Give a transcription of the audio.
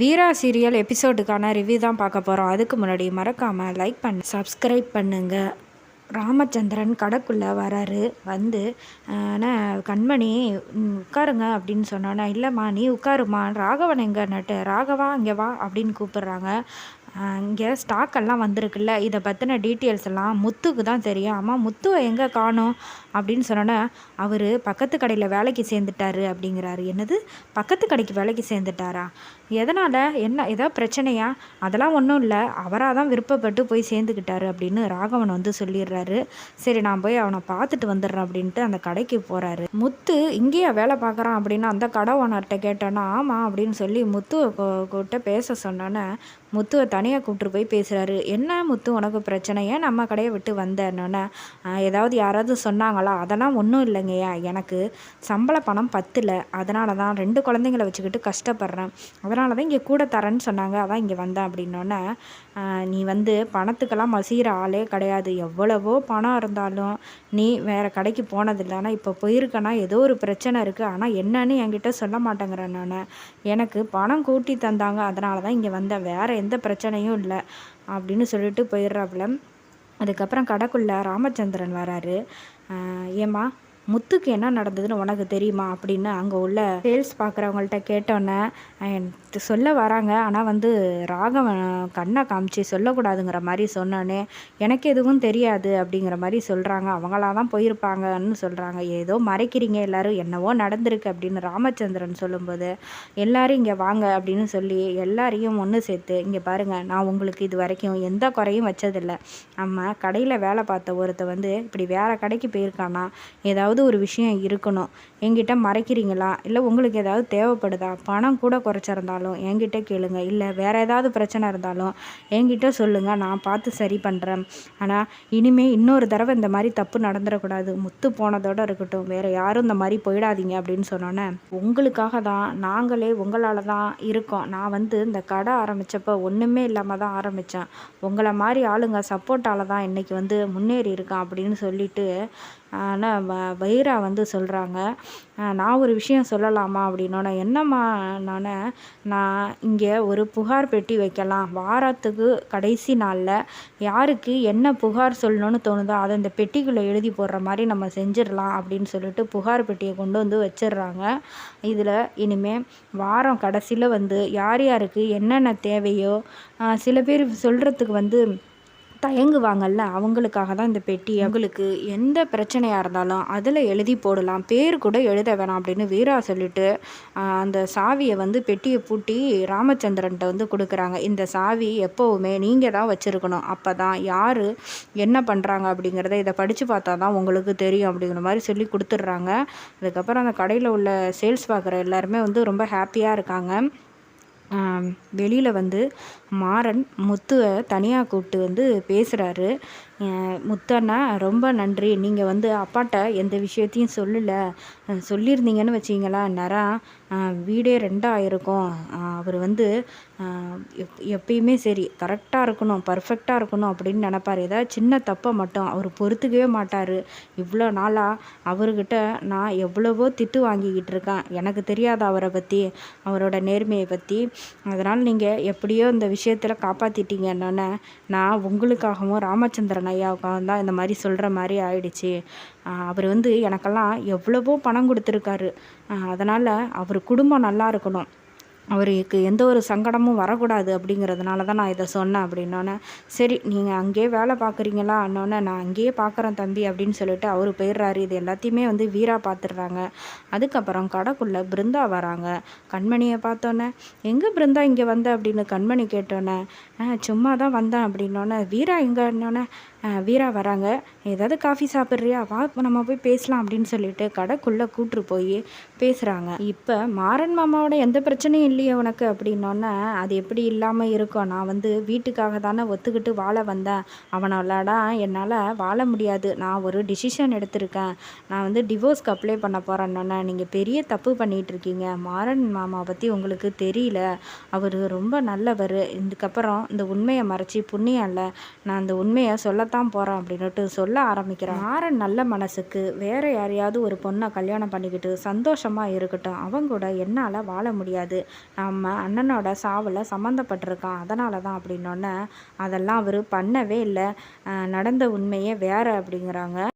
வீரா serial எபிசோடுக்கான review தான் பார்க்க போகிறோம் அதுக்கு முன்னாடி மறக்காமல் லைக் பண்ண சப்ஸ்கிரைப் பண்ணுங்கள் ராமச்சந்திரன் கடைக்குள்ளே வராரு. வந்து ஆனால் கண்மணி உட்காருங்க அப்படின்னு சொன்னோன்னா இல்லைம்மா நீ உட்காருமா? ராகவன் எங்கன்னுட்டு ராகவா இங்கே வா அப்படின்னு கூப்பிடுறாங்க. இங்கே ஸ்டாக்கெல்லாம் வந்திருக்குல்ல இதை பற்றின டீட்டெயில்ஸ் எல்லாம் முத்துக்கு தான் தெரியும். ஆமாம் முத்துவை எங்கே காணும்? அப்படின்னு சொன்னோன்னே அவர் பக்கத்து கடையில் வேலைக்கு சேர்ந்துட்டாரு அப்படிங்கிறாரு. என்னது? பக்கத்து கடைக்கு வேலைக்கு சேர்ந்துட்டாரா? எதனால்? என்ன ஏதோ பிரச்சனையா? அதெல்லாம் ஒன்றும் இல்லை. அவராக தான் விருப்பப்பட்டு போய் சேர்ந்துக்கிட்டாரு அப்படின்னு ராகவன் வந்து சொல்லிடுறாரு. சரி நான் போய் அவனை பார்த்துட்டு வந்துடுறேன் அப்படின்ட்டு அந்த கடைக்கு போகிறாரு முத்து இங்கேயா வேலை பார்க்குறான்? அப்படின்னு அந்த கடை ஓனர்கிட்ட கேட்டோன்னா ஆமாம் அப்படின்னு சொல்லி முத்துவை கிட்ட கூட்ட பேச சொன்னோன்னே முத்துவை தனியாக கூப்பிட்டு போய் பேசுகிறாரு என்ன முத்து உனக்கு பிரச்சனையே? நம்ம கடையை விட்டு வந்தேன்னொன்னே ஏதாவது யாராவது சொன்னாங்களா? அதெல்லாம் ஒன்றும் இல்லைங்கய்யா. எனக்கு சம்பள பணம் பத்தில். அதனால தான் ரெண்டு குழந்தைங்கள வச்சுக்கிட்டு கஷ்டப்படுறேன். அதனால தான் இங்கே கூட தரேன்னு சொன்னாங்க. அதான் இங்கே வந்தேன் அப்படின்னோடனே நீ வந்து பணத்துக்கெல்லாம் மசீர ஆளே கிடையாது. எவ்வளவோ பணம் இருந்தாலும் நீ வேறு கடைக்கு போனதில்லை. ஆனால் இப்போ போயிருக்கனா ஏதோ ஒரு பிரச்சனை இருக்குது ஆனால் என்னன்னு என்கிட்ட சொல்ல மாட்டேங்கிறேன் நான் எனக்கு பணம் கூட்டி தந்தாங்க. அதனால தான் இங்கே வந்தேன். வேறு எந்த பிரச்சனையும் இல்லை அப்படின்னு சொல்லிட்டு போயிடுறாப்புல. அதுக்கப்புறம் கடைக்குள்ளே ராமச்சந்திரன் வராரு. ஏம்மா முத்துக்கு என்ன நடந்ததுன்னு உனக்கு தெரியுமா? அப்படின்னு அங்கே உள்ள சேல்ஸ் பார்க்குறவங்கள்ட்ட கேட்டோன்னே சொல்ல வராங்க. ஆனால் வந்து ராகவன் கண்ணை காமிச்சு சொல்லக்கூடாதுங்கிற மாதிரி சொன்னோன்னே எனக்கு எதுவும் தெரியாது அப்படிங்கிற மாதிரி சொல்கிறாங்க அவங்களா தான் போயிருப்பாங்கன்னு சொல்கிறாங்க ஏதோ மறைக்கிறீங்க எல்லாரும். என்னவோ நடந்திருக்கு அப்படின்னு ராமச்சந்திரன் சொல்லும்போது எல்லாரும் இங்கே வாங்க அப்படின்னு சொல்லி எல்லாரையும் ஒன்று சேர்த்து இங்கே பாருங்கள் நான் உங்களுக்கு இது வரைக்கும் எந்த குறையும் வச்சதில்லை. நம்ம கடையில் வேலை பார்த்த ஒருத்த வந்து இப்படி வேறு கடைக்கு போயிருக்கானா? ஏதாவது ஒரு விஷயம் இருக்கணும். என்கிட்ட மறைக்கிறீங்களா? இல்லை உங்களுக்கு ஏதாவது தேவைப்படுதா? பணம் கூட குறைச்சிருந்தாலும் என்கிட்ட கேளுங்க. இல்லை வேறு ஏதாவது பிரச்சனை இருந்தாலும் என்கிட்ட சொல்லுங்கள் நான் பார்த்து சரி பண்ணுறேன் ஆனால் இனிமேல் இன்னொரு தடவை இந்த மாதிரி தப்பு நடந்துடக்கூடாது. முத்து போனதோட இருக்கட்டும். வேறு யாரும் இந்த மாதிரி போயிடாதீங்க அப்படின்னு சொன்னோன்னே உங்களுக்காக தான் நாங்களே உங்களால் தான் இருக்கோம். நான் வந்து இந்த கடை ஆரம்பித்தப்போ ஒன்றுமே இல்லாமல் தான் ஆரம்பித்தேன் உங்களை மாதிரி ஆளுங்க சப்போர்ட்டால் தான் இன்றைக்கி வந்து முன்னேறி இருக்கேன் அப்படின்னு சொல்லிட்டு ஆனால் வ- வைரா வந்து சொல்கிறாங்க நான் ஒரு விஷயம் சொல்லலாமா? அப்படின்னோடனே என்னம்மா? நான் நான் இங்கே ஒரு புகார் பெட்டி வைக்கலாம். வாரத்துக்கு கடைசி நாளில் யாருக்கு என்ன புகார் சொல்லணும்னு தோணுதோ அதை இந்த பெட்டிக்குள்ளே எழுதி போடுற மாதிரி நம்ம செஞ்சிடலாம் அப்படின்னு சொல்லிட்டு புகார் பெட்டியை கொண்டு வந்து வச்சிடுறாங்க. இதில் இனிமேல் வாரம் கடைசியில் வந்து யார் யாருக்கு என்னென்ன தேவையோ சில பேர் சொல்கிறதுக்கு வந்து தயங்குவாங்கல்ல அவங்களுக்காக தான் இந்த பெட்டி அவங்களுக்கு எந்த பிரச்சனையாக இருந்தாலும் அதில் எழுதி போடலாம். பேர் கூட எழுத வேணாம் அப்படின்னு வீரா சொல்லிட்டு அந்த சாவியை வந்து பெட்டியை பூட்டி ராமச்சந்திரன்ட்ட வந்து கொடுக்குறாங்க. இந்த சாவி எப்போவுமே நீங்கள் தான் வச்சுருக்கணும். அப்போ தான் யார் என்ன பண்ணுறாங்க அப்படிங்கிறத இதை படித்து பார்த்தா தான் உங்களுக்கு தெரியும் அப்படிங்கிற மாதிரி சொல்லி கொடுத்துட்றாங்க. அதுக்கப்புறம் அந்த கடையில் உள்ள சேல்ஸ் பார்க்குற எல்லாருமே வந்து ரொம்ப ஹாப்பியாக இருக்காங்க. வெளியில் வந்து மாறன் முத்துவை தனியாக கூப்பிட்டு வந்து பேசுகிறாரு முத்தண்ணா ரொம்ப நன்றி. நீங்கள் வந்து அப்பாட்ட எந்த விஷயத்தையும் சொல்லலை. சொல்லியிருந்தீங்கன்னு வச்சிங்களா நேரம் வீடே ரெண்டாயிருக்கும் அவர் வந்து எப் எப்பயுமே சரி கரெக்டாக இருக்கணும் பர்ஃபெக்டாக இருக்கணும் அப்படின்னு நினப்பார். ஏதாவது சின்ன தப்பை மட்டும் அவர் பொறுத்துக்கவே மாட்டார். இவ்வளோ நாளாக அவர்கிட்ட நான் எவ்வளவோ திட்டு வாங்கிக்கிட்டு இருக்கேன். எனக்கு தெரியாத அவரை பற்றி அவரோட நேர்மையை பற்றி அதனால் நீங்கள் எப்படியோ இந்த விஷயத்தில் காப்பாற்றிட்டீங்க காப்பாற்றிட்டீங்கன்னொன்னே நான் உங்களுக்காகவும் ராமச்சந்திரன் ஐயாவுக்காகவும் தான் இந்த மாதிரி சொல்கிற மாதிரி ஆயிடுச்சு. அவர் வந்து எனக்கெல்லாம் எவ்வளவோ பணம் கொடுத்துருக்காரு. அதனால் அவர் குடும்பம் நல்லா இருக்கணும். அவருக்கு எந்த ஒரு சங்கடமும் வரக்கூடாது அப்படிங்கிறதுனால தான் நான் இதை சொன்னேன் அப்படின்னோடனே சரி நீங்கள் அங்கேயே வேலை பார்க்குறீங்களா? அண்ணோன்னே நான் அங்கேயே பார்க்குறேன் தம்பி அப்படின்னு சொல்லிட்டு அவர் போயிடுறாரு. இது எல்லாத்தையுமே வந்து வீரா பார்த்துடுறாங்க. அதுக்கப்புறம் கடைக்குள்ளே பிருந்தா வராங்க. கண்மணியை பார்த்தோன்னே எங்கே பிருந்தா இங்கே வந்த? அப்படின்னு கண்மணி கேட்டோன்னே "ஆ, சும்மா தான் வந்தேன் அப்படின்னோடனே வீரா எங்கன்னொன்னே வீரா வராங்க. ஏதாவது காஃபி சாப்பிட்றியா? வா நம்ம போய் பேசலாம் அப்படின்னு சொல்லிட்டு கடைக்குள்ளே கூட்டு போய் பேசுகிறாங்க இப்போ மாறன் மாமாவோட எந்த பிரச்சனையும் இல்லையே உனக்கு அப்படின்னோடனே அது எப்படி இல்லாமல் இருக்கும்? நான் வந்து வீட்டுக்காக தானே ஒத்துக்கிட்டு வாழ வந்தேன். அவனாலடா என்னால் வாழ முடியாது. நான் ஒரு டிசிஷன் எடுத்திருக்கேன். நான் வந்து டிவோர்ஸ்க்கு அப்ளை பண்ண போகிறேன்னொன்னே நீங்கள் பெரிய தப்பு பண்ணிகிட்டு இருக்கீங்க மாறன் மாமா பற்றி உங்களுக்கு தெரியல. அவர் ரொம்ப நல்லவர். இதுக்கப்புறம் இந்த உண்மையை மறைச்சி புண்ணியம் இல்லை. நான் அந்த உண்மையை சொல்லத்தான் தான் போகிறேன் அப்படின்னுட்டு சொல்ல ஆரம்பிக்கிறான் மாறன் நல்ல மனசுக்கு வேற யாரையாவது ஒரு பொண்ணை கல்யாணம் பண்ணிக்கிட்டு சந்தோஷமாக இருக்கட்டும். அவங்க கூட என்னால் வாழ முடியாது. நம்ம அண்ணனோட சாவில் சம்மந்தப்பட்டிருக்கான் அதனால தான் அப்படின்னோடனே அதெல்லாம் அவர் பண்ணவே இல்லை. நடந்த உண்மையே வேற அப்படிங்கிறாங்க.